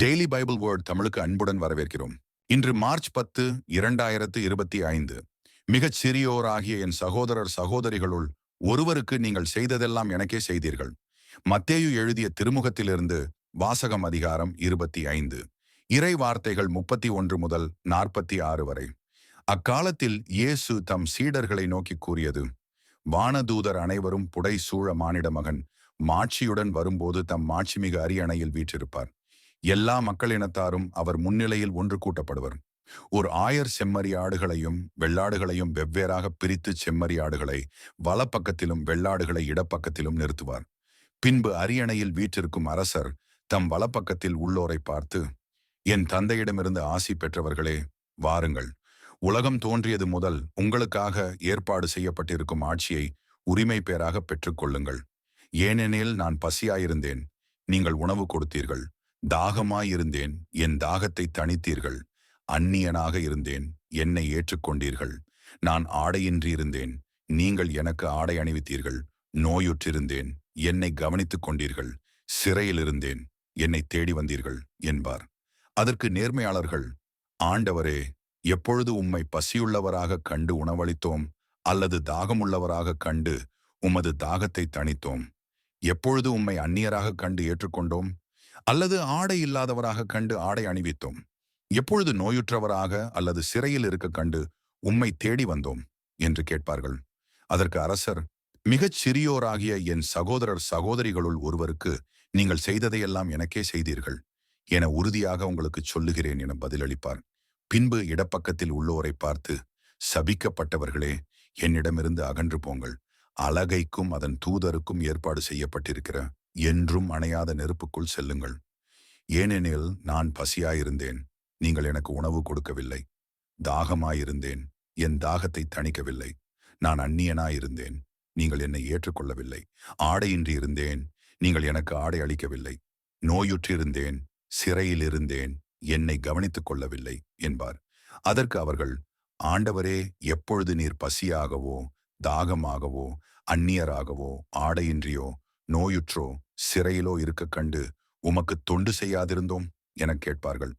Daily Bible word தமிழுக்கு அன்புடன் வரவேற்கிறோம். இன்று மார்ச் பத்து இரண்டாயிரத்து இருபத்தி ஐந்து. மிகச் சிறியோராகிய என் சகோதரர் சகோதரிகளுள் ஒருவருக்கு நீங்கள் செய்ததெல்லாம் எனக்கே செய்தீர்கள். மத்தேயு எழுதிய திருமுகத்திலிருந்து வாசகம் அதிகாரம் இருபத்தி ஐந்து. இறை வார்த்தைகள் முப்பத்தி ஒன்று முதல் நாற்பத்தி ஆறு வரை. அக்காலத்தில் இயேசு தம் சீடர்களை நோக்கி கூறியது வானதூதர் அனைவரும் புடை சூழ மானிட மகன் மாட்சியுடன் வரும்போது தம் மாட்சிமிகு அரியணையில் வீற்றிருப்பார். எல்லா மக்களினத்தாரும் அவர் முன்னிலையில் ஒன்று கூட்டப்படுவர். ஒரு ஆயர் செம்மறி ஆடுகளையும் வெள்ளாடுகளையும் வெவ்வேறாக பிரித்து செம்மறி ஆடுகளை வலப்பக்கத்திலும் வெள்ளாடுகளை இடப்பக்கத்திலும் நிறுத்துவார். பின்பு அரியணையில் வீற்றிருக்கும் அரசர் தம் வலப்பக்கத்தில் உள்ளோரை பார்த்து என் தந்தையிடமிருந்து ஆசி பெற்றவர்களே வாருங்கள். உலகம் தோன்றியது முதல் உங்களுக்காக ஏற்பாடு செய்யப்பட்டிருக்கும் ஆட்சியை உரிமை பேராக பெற்றுக்கொள்ளுங்கள் ஏனெனில் நான் பசியாயிருந்தேன். நீங்கள் உணவு கொடுத்தீர்கள். தாகமாயிருந்தேன் என் தாகத்தை தணித்தீர்கள். அந்நியனாக இருந்தேன். என்னை ஏற்றுக்கொண்டீர்கள். நான் ஆடையின்றி இருந்தேன். நீங்கள் எனக்கு ஆடை அணிவித்தீர்கள். நோயுற்றிருந்தேன். என்னை கவனித்துக் கொண்டீர்கள். சிறையிலிருந்தேன் என்னை தேடி வந்தீர்கள் என்பார். அதற்கு நேர்மையாளர்கள் ஆண்டவரே எப்பொழுது உம்மை பசியுள்ளவராக கண்டு உணவளித்தோம் அல்லது தாகமுள்ளவராக கண்டு உமது தாகத்தை தணித்தோம்? எப்பொழுது உம்மை அந்நியராக கண்டு ஏற்றுக்கொண்டோம்? அல்லது ஆடை இல்லாதவராக கண்டு ஆடை அணிவித்தோம். எப்பொழுது நோயுற்றவராக அல்லது சிறையில் இருக்க கண்டு உம்மை தேடி வந்தோம்? என்று கேட்பார்கள். அதற்கு அரசர் மிகச் சிறியோராகிய என் சகோதரர் சகோதரிகளுள் ஒருவருக்கு நீங்கள் செய்ததையெல்லாம் எனக்கே செய்தீர்கள். என உறுதியாக உங்களுக்கு சொல்லுகிறேன் என பதிலளிப்பார். பின்பு இடப்பக்கத்தில் உள்ளோரை பார்த்து சபிக்கப்பட்டவர்களே என்னிடமிருந்து அகன்று போங்கள். அழகைக்கும் அதன் தூதருக்கும் ஏற்பாடு செய்யப்பட்டிருக்கிற என்றும் அணையாத நெருப்புக்குள் செல்லுங்கள். ஏனெனில் நான் பசியாயிருந்தேன். நீங்கள் எனக்கு உணவு கொடுக்கவில்லை. தாகமாயிருந்தேன். என் தாகத்தை தணிக்கவில்லை. நான் அந்நியனாயிருந்தேன். நீங்கள் என்னை ஏற்றுக்கொள்ளவில்லை. ஆடையின்றி இருந்தேன். நீங்கள் எனக்கு ஆடை அளிக்கவில்லை. நோயுற்றிருந்தேன். சிறையில் இருந்தேன் என்னை கவனித்துக் கொள்ளவில்லை என்பார். அதற்கு அவர்கள் ஆண்டவரே எப்பொழுது நீர் பசியாகவோ தாகமாகவோ அந்நியராகவோ ஆடையின்றியோ நோயுற்றோ சிறையிலோ இருக்க கண்டு உமக்கு தொண்டு செய்யாதிருந்தோம்? எனக் கேட்பார்கள்.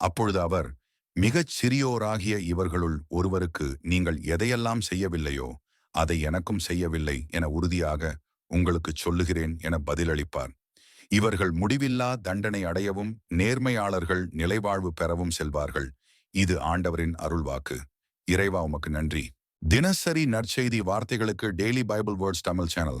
அப்பொழுது அவர் மிகச் சிறியோராகிய இவர்களுள் ஒருவருக்கு நீங்கள் எதையெல்லாம் செய்யவில்லையோ அதை எனக்கும் செய்யவில்லை என உறுதியாக உங்களுக்கு சொல்லுகிறேன் என பதிலளிப்பார். இவர்கள் முடிவில்லா தண்டனை அடையவும் நேர்மையாளர்கள் நிலைவாழ்வு பெறவும் செல்வார்கள். இது ஆண்டவரின் அருள்வாக்கு. இறைவா உமக்கு நன்றி. தினசரி நற்செய்தி வார்த்தைகளுக்கு daily Bible words Tamil channel.